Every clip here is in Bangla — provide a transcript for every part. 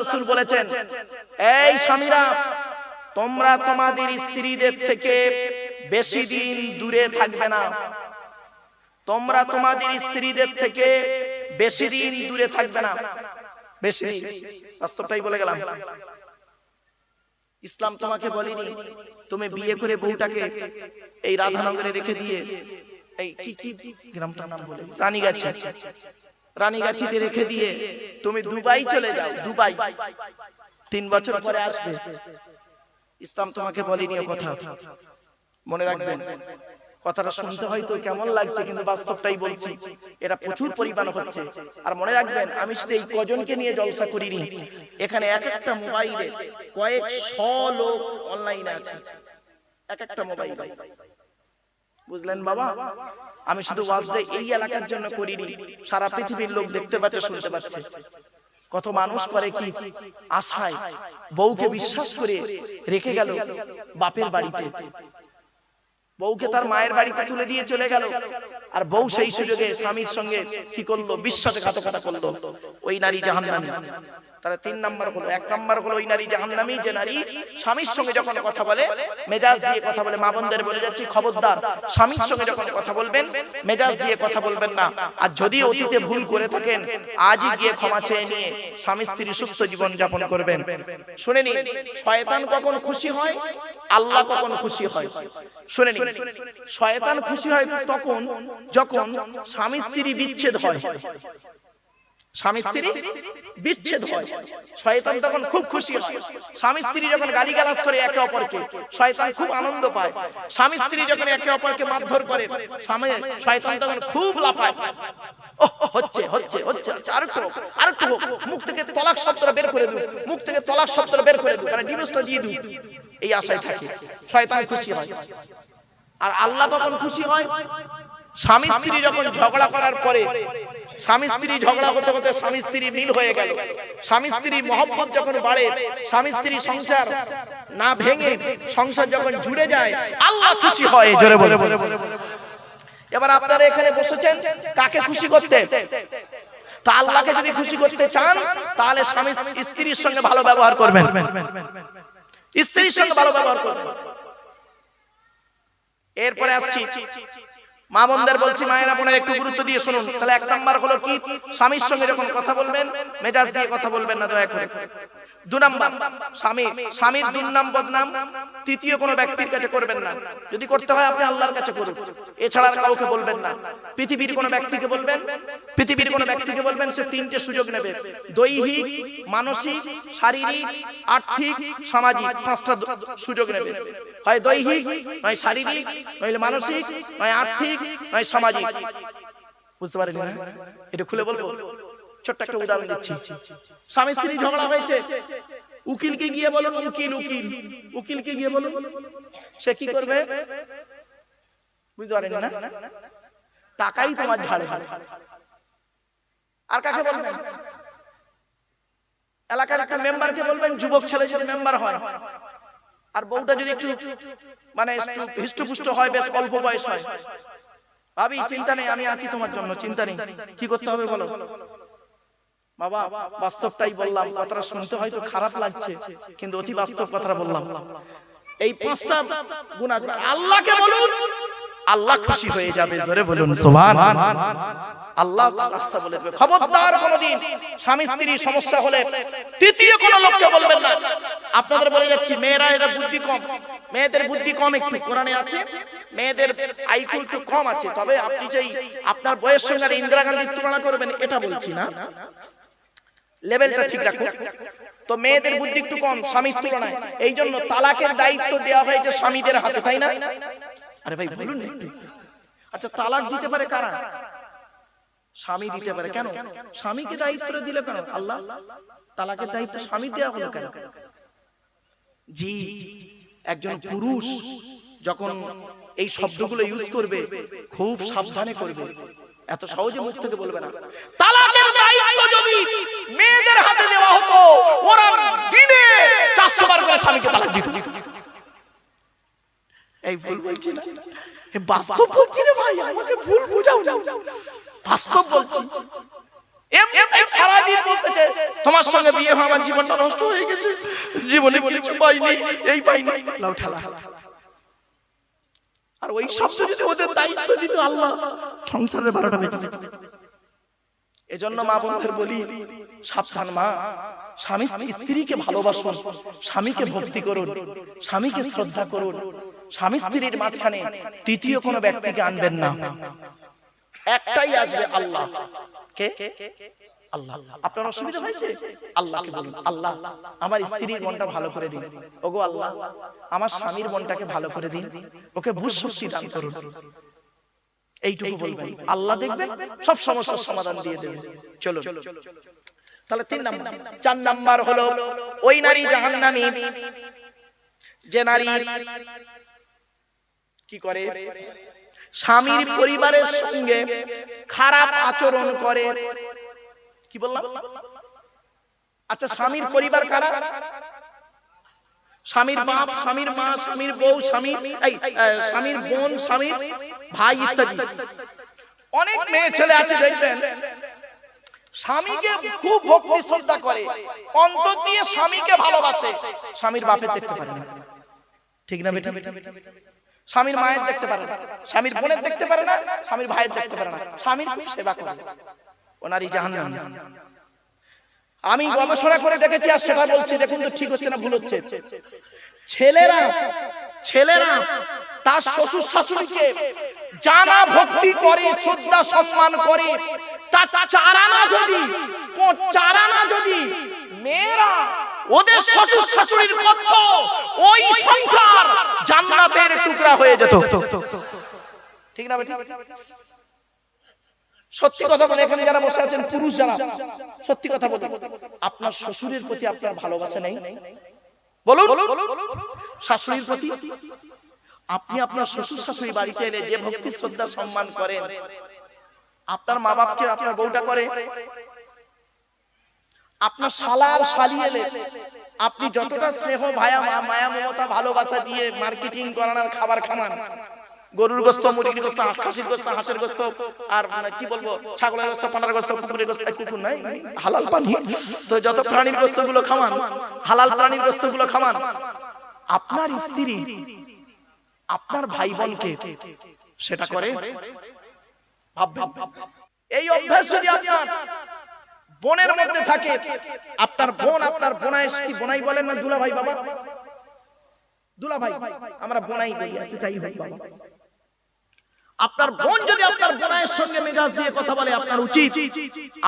রসুল বলেছেন, এই স্বামীরা, তোমরা তোমাদের স্ত্রীদের থেকে বেশি দিন দূরে থাকবে না। তোমরা তোমাদের স্ত্রীদের থেকে বেশি দিন দূরে থাকবে না। বেশি দিন, বাস্তবটাই বলে গেলাম। ইসলাম তোমাকে বলেনি, তুমি বিয়ে করে বউটাকে এই রাধানগরে রেখে দিয়ে, এই কি কি গ্রামটার নাম বলে, রানীগাছি। রানীগাছিতে রেখে দিয়ে তুমি দুবাই চলে যাও, দুবাই। তিন বছর পরে আসবে। ইসলাম তোমাকে বলেনি কথা। মনে রাখবেন, কথাটা শুনতে হয়তো কেমন লাগছে, কিন্তু বাস্তবটাই বলছি এটা প্রচুর পরিমাণ হচ্ছে। আর মনে রাখবেন, আমি শুধু এই কজনকে নিয়ে জলসা করিনি, এখানে এক একটা মোবাইলে কয়েক শ লোক অনলাইনে আছে। এক একটা মোবাইল। বুঝলেন বাবা? আমি শুধু ওয়াজটা এই এলাকার জন্য করিনি। সারা পৃথিবীর লোক দেখতে পাচ্ছে শুনতে পাচ্ছে। কত মানুষ করে কি আশায় বউকে বিশ্বাস করে রেখে গেল বাপের বাড়িতে। বউকে তার মায়ের বাড়িতে তুলে দিয়ে চলে গেল। আর বউ সেই সুযোগে স্বামীর সঙ্গে কি করল? বিশ্বাসঘাতকতা করল? ওই নারী জাহান্নামী। তিন নাম্বার হলো এক নাম্বার হলো ওই নারী জাহান্নামী যে নারী স্বামীর সঙ্গে যখন কথা বলে মেজাজ দিয়ে কথা বলে মা বোনদের বলে যাচ্ছি খবরদার স্বামীর সঙ্গে যখন কথা বলবেন মেজাজ দিয়ে কথা বলবেন না। আর যদি অতীতে ভুল করে থাকেন আজই গিয়ে ক্ষমা চেয়ে নিয়ে স্বামী স্ত্রী সুস্থ জীবন যাপন করবেন। শুনে নিন শয়তান কখন খুশি হয়? আল্লাহ কখন খুশি হয়? শুনে নিন। শয়তান খুশি হয় তখন যখন স্বামী স্ত্রী বিচ্ছেদ হয় স্বামী স্ত্রী বিচ্ছেদ হয়। শয়তান তখন খুব খুশি হয়। স্বামী স্ত্রী যখন গালিগালাজ করে একে অপরকে, শয়তান খুব আনন্দ পায়। স্বামী স্ত্রী যখন একে অপরকে মারধর করে, স্বামী, শয়তান তখন খুব লাফায়। আর আল্লাহ কখন খুশি হয়। স্বামী স্ত্রী যখন ঝগড়া করার পরে স্বামী স্ত্রী ঝগড়া হতে হতে স্বামী স্ত্রী মিল হয়ে গেল। স্বামী স্ত্রী মহব্বত যখন বাড়ে স্বামী স্ত্রী সংসার না ভেঙে সংসার যখন জুড়ে যায় আল্লাহ খুশি হয় জোরে বলে। এবার আপনারা এখানে বসেছেন কাকে খুশি করতে? তা আল্লাহকে যদি খুশি করতে চান তাহলে স্বামী স্ত্রীর সঙ্গে ভালো ব্যবহার করবেন। স্ত্রীর সঙ্গে ভালো ব্যবহার করবেন। এরপরে আসছি মা বোনদের বলছি মায়ের আপনার একটু গুরুত্ব দিয়ে শুনুন। তাহলে এক নাম্বার হলো কি? স্বামীর সঙ্গে যখন কথা বলবেন মেজাজ দিয়ে কথা বলবেন না দয়া করে। দু নাম্বার, স্বামী, স্বামীর দুর্নাম বদনাম তৃতীয় কোনো ব্যক্তির কাছে করবেন না। যদি করতে হয় আপনি আল্লাহর কাছে করুন। এছাড়া কাউকে বলবেন না। পৃথিবীর কোনো ব্যক্তিকে বলবেন, পৃথিবীর কোনো ব্যক্তিকে বলবেন, সে তিনটে সুযোগ নেবে। দৈহিক, মানসিক, শারীরিক, আর্থিক, সামাজিক, পাঁচটা সুযোগ নেবে। হয় দৈহিক নয় শারীরিক নইলে মানসিক নয় আর্থিক নয় সামাজিক। বুঝতে পারেন না? এটা খুলে বলব? ছোট্ট একটা উদাহরণ দিচ্ছি। স্বামী স্ত্রী ঝগড়া হয়েছে। উকিলকে গিয়ে বলুন উকিল উকিল। উকিলকে গিয়ে বলুন। সে কি করবে? বুঝতে পারেন না? টাকাই তোমার ঝাড়ে। আর কাকে বলবেন? এলাকার একটা মেম্বারকে বলবেন যুবক ছেলে যদি মেম্বার হয়। আর বউটা যদি একটু মানে একটু হৃষ্টপুষ্ট হয় বেশ অল্প বয়স হয়। ভাবি চিন্তা নেই আমি আছি তোমার জন্য চিন্তা নেই। কি করতে হবে বলো? বাবা, বাস্তবটাই বললাম, কথাটা শুনতে হয়তো খারাপ লাগছে, কিন্তু অতি বাস্তব কথাটা বললাম। এই পাঁচটা গুণ আছে আল্লাহকে বলুন, আল্লাহ খুশি হয়ে যাবে, জোরে বলুন, সুবহান। আল্লাহ রাস্তা বলে দেবে। খবরদার কোনদিন স্বামী স্ত্রীর সমস্যা হলে তৃতীয় কোন লোককে বলবেন না। আপনাদের বলে যাচ্ছি, মেয়েরা এরা বুদ্ধি কম। মেয়েদের বুদ্ধি কম একটু, কোরআনে আছে? মেয়েদের আইকিউ একটু কম আছে। তবে আপনি যেই আপনার বয়স সঙ্গে ইন্দিরা গান্ধীর তুলনা করবেন, এটা বলছি না। লেভেলটা ঠিক রাখুন তো মেয়েদের বুদ্ধি একটু কম স্বামীর তুলনায়। এই জন্য তালাকের দায়িত্ব দেওয়া হয়েছে স্বামীদের হাতে তাই না? আরে ভাই বলুন একটু। আচ্ছা তালাক দিতে পারে কারা? স্বামী দিতে পারে কেন? স্বামীকে দায়িত্ব দিলে কেন? আল্লাহ? তালাকের দায়িত্ব স্বামী দেওয়া হলো কেন? জি একজন পুরুষ যখন এই শব্দগুলো ইউজ করবে খুব সাবধানে করবে। এত সহজে মুখ থেকে বলবে না। তালাকের দায়িত্ব যদি মেয়েদের হাতে দেওয়া হতো ওরা দিনে চারশো বার করে স্বামীকে তালাক দিত। এই ভুল বলছি না? বাস্তব বলছি রে ভাই আমাকে ভুল বুঝাও। না বাস্তব বলছি। তোমার সঙ্গে বিয়ে আমার জীবনটা নষ্ট হয়ে গেছে। জীবনে কিছু পাইনি এই পাইনি। লাউ ঠালা। আর ওই শব্দ যদি ওদের দায়িত্ব দিত আল্লাহ। সংসারের বারোটা যেত। এজন্য মা বোনদের বলি, সাবধান মা। স্বামী স্ত্রীকে ভালোবাসুন, স্বামীকে ভক্তি করুন, স্বামীকে শ্রদ্ধা করুন। স্বামী স্ত্রীর মাঝখানে তৃতীয় কোনো ব্যক্তিকে আনবেন না। একটাই আসবে আল্লাহ। কে? আল্লাহ। আপনার অসুবিধা হয়েছে? আল্লাহকে বলুন আল্লাহ। আমার স্ত্রীর মনটা ভালো করে দিন। ওগো আল্লাহ আমার স্বামীর মনটাকে ভালো করে দিন। ওকে বুঝ শক্তি দান করুন। এইটুকু বলবেন। আল্লাহ দেখবেন সব সমস্যার সমাধান দিয়ে দেবেন। চলো তাহলে তিন নাম্বার। চার নাম্বার হলো ওই নারী জাহান্নামী। যে নারী কি করে? স্বামীর পরিবারের সঙ্গে খারাপ আচরণ করে। কি বললাম? আচ্ছা স্বামীর পরিবার কারা? স্বামীর বাপ স্বামীর মা স্বামীর বউ স্বামী এই স্বামীর বোন স্বামীর ভাই ইত্যাদি। অনেক মেয়ে ছেলে আছে দেখবেন। স্বামীকে খুব ভক্তি শ্রদ্ধা করে। অন্তর দিয়ে স্বামীকে ভালোবাসে। স্বামীর বাপের দেখতে পারে না ঠিক না বেটা? স্বামীর মায়ের দেখতে পারে না স্বামীর বোনের দেখতে পারে না স্বামীর ভাইয়ের দেখতে পারে না। স্বামীর খুব সেবা করে। ওনারই জাহান্নাম। আমি গবেষণা করে দেখেছি আর সেটা বলছি দেখুন তো ঠিক হচ্ছে না ভুল হচ্ছে। ছেলেরা ছেলেরা তার শ্বশুর শাশুড়িকে জানা ভক্তি করে শ্রদ্ধা সম্মান করে তার চারানা যদি চারানা যদি মেয়েরা ওদের শ্বশুর শাশুড়ির করত ওই সংসার জান্নাতের টুকরা হয়ে যেত। ঠিক না বেটা? সত্যি কথা বলে এখানে যারা বসে আছেন পুরুষ যারা সত্যি কথা বলে আপনার শ্বশুরের প্রতি আপনার ভালোবাসা নেই? বলুন। শাশুড়ির প্রতি? আপনি আপনার শ্বশুর শাশুড়ি বাড়িতে এলে যে ভক্তি শ্রদ্ধা সম্মান করেন আপনার মা বাপকে আপনার বউটা করে। আপনার শালার শালি এলে আপনি যতটা স্নেহ ভায়া মায়া মমতা ভালোবাসা দিয়ে মার্কেটিং করানোর খাবার খামান গরুর গোস্ত, মুরগির গোস্ত খাসির গোস্ত, হাঁসের গোস্ত, আর মানে কি বলব, ছাগলের গোস্ত, পানার গোস্ত, কুকুরের গোস্ত কুকুর নাই হালাল পানি। তো যত প্রাণীর গোস্তগুলো খামান হালাল প্রাণীর গোস্তগুলো খামান আপনার স্ত্রী, আপনার ভাই বোনকে সেটা করে? এই অভ্যাস যদি আপনার বোনের মধ্যে থাকে, আপনার বোন, আপনার বোনাই কি বোনাই বলেন না দুলা ভাই বাবা? দুলা ভাই আমরা বোনাই বলি আচ্ছা যাই হোক বাবা। আপনার বোন যদি আপনার বোনাইয়ের সঙ্গে মেজাজ দিয়ে কথা বলে আপনার উচিত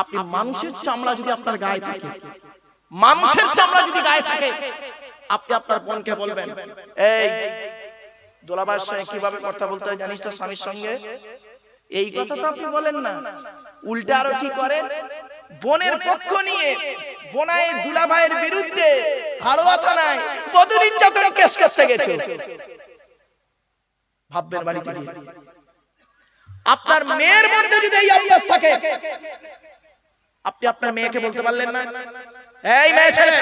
আপনি মানুষের চামড়া যদি আপনার গায়ে থাকে মানুষের চামড়া যদি গায়ে থাকে আপনি আপনার বোনকে বলবেন এই দোলাবাইয়ের সঙ্গে কীভাবে কথা বলতে হয় জানিস তো স্বামীর সঙ্গে? এই কথা তো আপনি বলেন না। উল্টা আরও কি করেন? বোনের পক্ষ নিয়ে বোনাই দুলাভাইয়ের বিরুদ্ধে হালুয়া থানায় বদর নির্যাতন কেস করতে গেছে। ভাববেন বাড়িতে গিয়ে। আপনার মেয়ের মধ্যে যদি এই অভ্যাস থাকে আপনি আপনার মেয়েকে বলতে পারলেন না? এই মেয়ে ছেলে!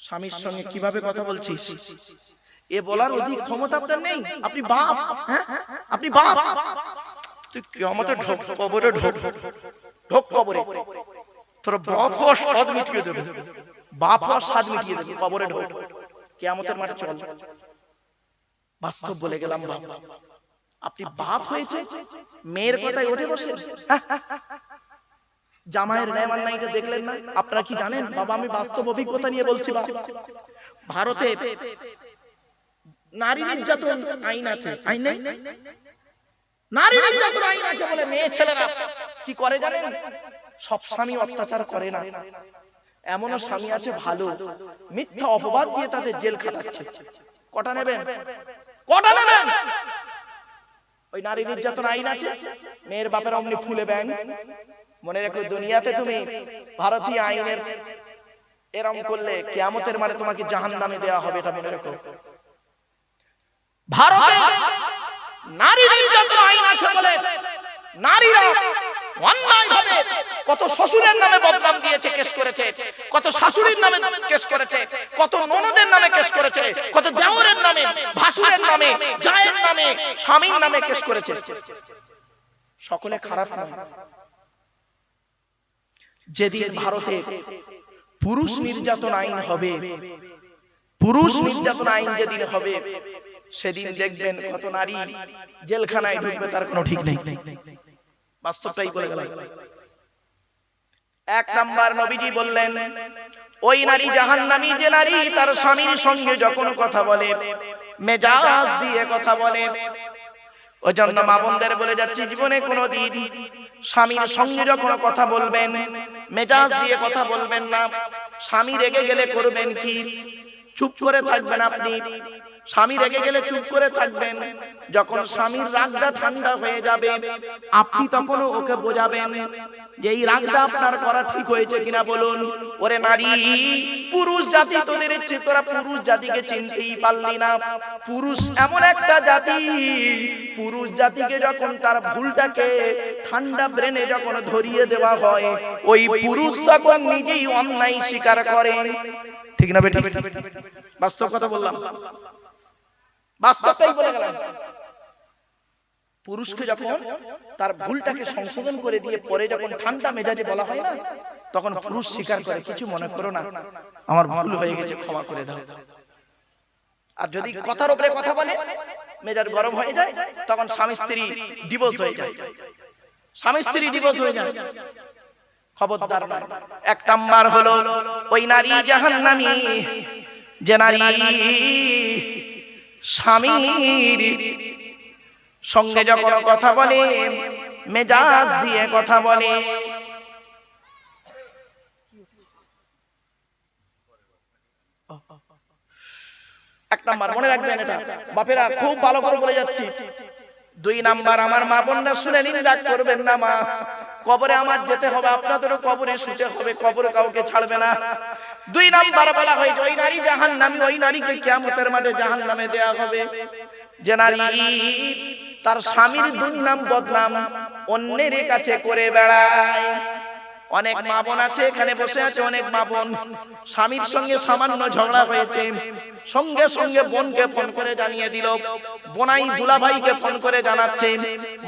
স্বামীর সঙ্গে কীভাবে কথা বলছিস? এ বলার অধিক ক্ষমতা আপনার নেই। আপনি বাপ হ্যাঁ? আপনি বাপ। তুই কিয়ামতে ঢোক কবরে ঢোক ঢোক। কবরে তোর বাপ হওয়ার স্বাদ মিটিয়ে দেবে। বাপ হওয়ার স্বাদ মিটিয়ে দেবে। কবরে ঢোক। কিয়ামতের মাঠে চল। বাস্তব বলে গেলাম বাপ। আপনি বাপ হয়েছে মেয়ের কথায় উঠে বসে জামাইয়ের রেমান নাইটা দেখলেন না? আপনারা কি জানেন? বাবা আমি বাস্তব অভিজ্ঞতা নিয়ে বলছি। ভারতে নারী নির্যাতন আইন আছে। আইন নেই? নারী নির্যাতন আইন আছে বলে মেয়ে ছেলেরা কি করে জানেন? সব স্বামী অত্যাচার করে না। এমনও স্বামী আছে ভালো। মিথ্যা অপবাদ দিয়ে তাদের জেল খাটাচ্ছে। কটা নেবেন? কটা নেবেন? ওই নারী নির্যাতন আইন আছে। মেয়ের বাপের অমনি ফুলে ব্যাং মনে রেখো, দুনিয়াতে তুমি ভারতীয় আইনের এরম করলে কেয়ামতের মানে তোমাকে জাহান নামে দেওয়া হবে এটা মনে রেখো। কত শ্বশুরের নামে বদনাম দিয়েছে, কেস করেছে, কত শাশুড়ির নামে কেস করেছে, কত ননদের নামে কেস করেছে, কত দেওরের নামে, ভাসুরের নামে নামে, স্বামীর নামে কেস করেছে। সকলে খারাপ যেদিন ভারতে পুরুষ নির্যাতন আইন হবে, পুরুষ নির্যাতন আইন যেদিন হবে, সেদিন দেখবেন কত নারী জেলখানায় ঢুকবে, তার কোনো ঠিক নেই। বাস্তবটাই বলে গেল। এক নাম্বার নবীজি বললেন, ওই নারী জাহান্নামী যে নারী, তার স্বামীর সঙ্গে যখন কথা বলে মেজাজ দিয়ে কথা বলে। ওই জন্য মা বোনদের বলে যাচ্ছি, জীবনে কোনো দিন স্বামীর সঙ্গে যখন কথা বলবেন, মেজাজ দিয়ে কথা বলবেন না। স্বামী রেগে গেলে করবেন কি? চুপ করে থাকবেন আপনি। স্বামী রেগে গেলে চুপ করে থাকবেন। যখন স্বামীর রাগটা ঠান্ডা হয়ে যাবে, আপনি তখন ওকে বোঝাবেন যে এই রাগটা আপনার করা ঠিক হয়েছে কিনা বলুন। ওরে নারী, পুরুষ জাতি তোদের ইচ্ছে তোরা পুরুষ জাতিকে চিনতেই পারলি না। পুরুষ এমন একটা জাতি, পুরুষ জাতিকে যখন তার ভুলটাকে ঠান্ডা ব্রেনে যখন ধরিয়ে দেওয়া হয়, ওই পুরুষ তখন নিজেই অন্যায় স্বীকার করে। ঠিক না বেটা? বাস্তব কথা বললাম। বাস্তবটাই বলে গেলাম। পুরুষকে যখন তার ভুলটাকে সংশোধন করে দিয়ে পরে যখন ঠান্ডা মেজাজে বলা হয় না তখন পুরুষ স্বীকার করে কিছু মনে করো না আমার ভুল হয়ে গেছে ক্ষমা করে দাও। আর যদি কথার উপরে কথা বলে মেজাজ গরম হয়ে যায় তখন স্বামী স্ত্রী ডিভোর্স হয়ে যায়। স্বামী স্ত্রী ডিভোর্স হয়ে যায়। খবরদার নয়। এক নাম্বার হলো ওই নারী জাহান্নামী যে নারী স্বামীর সঙ্গে যখন কথা বলে, মেজাজ দিয়ে কথা বলে। রাখবেন খুব ভালো করে যাচ্ছি। দুই নাম্বার, আমার মা বোনরা শুনে নিন করবেন না, মা। কবরে আমার যেতে হবে, আপনাদেরও কবরে শুতে হবে, কবরে কাউকে ছাড়বে না। দুই নাম্বার বলা হয় ওই নারী জাহান নামে ওই নারীকে কেমতের মাঠে জাহান নামে দেয়া হবে। যে নারী তার স্বামীর দুর্নাম বদনাম, অন্যের কাছে করে বেড়ায়। অনেক মা বোন আছে এখানে বসে আছে অনেক মা বোন স্বামীর সঙ্গে সামান্য ঝগড়া হয়েছে। সঙ্গে সঙ্গে বোনকে ফোন করে জানিয়ে দিল বোনাই দুলাভাইকে ফোন করে জানাচ্ছে।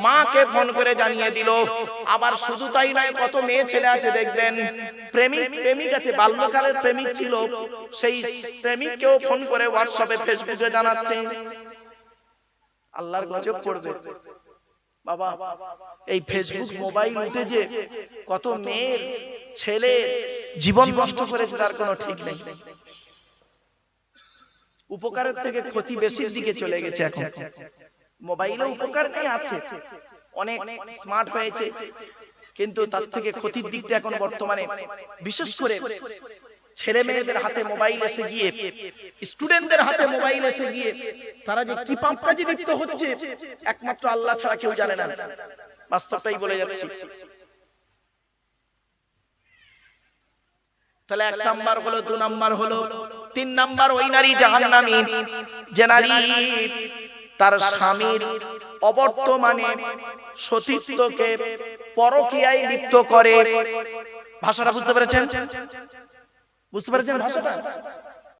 মাকে ফোন করে জানিয়ে দিল আবার শুধু তাই নয় কত মেয়ে ছেলে আছে দেখবেন। প্রেমিক প্রেমিক আছে বাল্যকালের প্রেমিক ছিল সেই প্রেমিককেও ফোন করে হোয়াটসঅ্যাপে ফেসবুকে জানাচ্ছে। আল্লাহর গজব পড়বে বাবা এই ফেসবুক মোবাইল উঠে যে কত মেয়ের ছেলে জীবন নষ্ট করেছে তার কোনো ঠিক নেই। উপকারের থেকে ক্ষতি বেশির দিকে চলে গেছে এখন। মোবাইলে উপকার নেই আছে। অনেক স্মার্ট হয়েছে কিন্তু তার থেকে ক্ষতির দিকটা এখন বর্তমানে বিশেষ করে ছেলে মেয়েদের হাতে মোবাইল এসে গিয়ে স্টুডেন্টদের হাতে মোবাইল এসে গিয়ে তারা যে কি পাপ কাজে লিপ্ত হচ্ছে একমাত্র আল্লাহ ছাড়া কেউ জানে না। বাস্তবটাই বলে যাচ্ছি। তাহলে এক নাম্বার হলো, দু নাম্বার হলো, তিন নাম্বার ওই নারী জাহান্নামী। যে নারী তার স্বামীর অবর্তমানে সতীত্বকে পরকিয়ায় লিপ্ত করে। ভাষাটা বুঝতে পেরেছেন? বুঝতে পেরেছেন ভাষাটা?